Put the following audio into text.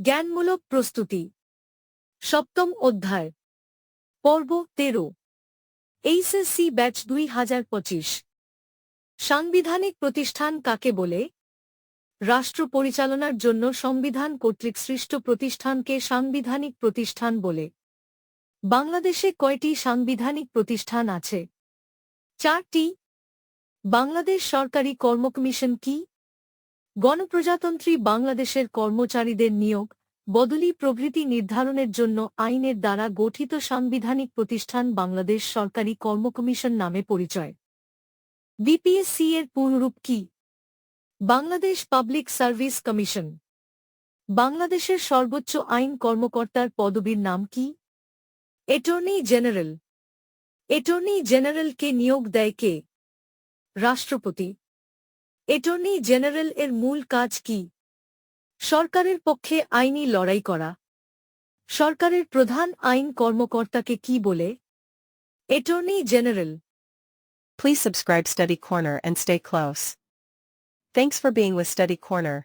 জ্ঞানমূলক প্রস্তুতি। সপ্তম অধ্যায়। পর্ব তেরো। এইচএসসি ব্যাচ দুই হাজার পঁচিশ। সাংবিধানিক প্রতিষ্ঠান কাকে বলে? রাষ্ট্র পরিচালনার জন্য সংবিধান কর্তৃক সৃষ্ট প্রতিষ্ঠানকে সাংবিধানিক প্রতিষ্ঠান বলে। বাংলাদেশে কয়টি সাংবিধানিক প্রতিষ্ঠান আছে? চারটি। বাংলাদেশ সরকারি কর্মকমিশন কি? গণপ্রজাতন্ত্রী বাংলাদেশের কর্মচারীদের নিয়োগ, বদলি প্রভৃতি নির্ধারণের জন্য আইনের দ্বারা গঠিত সাংবিধানিক প্রতিষ্ঠান বাংলাদেশ সরকারি কর্মকমিশন নামে পরিচয়। বিপিএসসি এর পূর্ণরূপ কি? Bangladesh public service commission. বাংলাদেশের সর্বোচ্চ আইন কর্মকর্তার পদবীর নাম কি? Attorney general. এটর্নি জেনারেলকে নিয়োগ দেয় কে? রাষ্ট্রপতি। এটর্নি জেনারেল এর মূল কাজ কি? সরকারের পক্ষে আইনি লড়াই করা। সরকারের প্রধান আইন কর্মকর্তাকে কি বলে? Attorney general. Please subscribe study corner and stay close thanks for being with study corner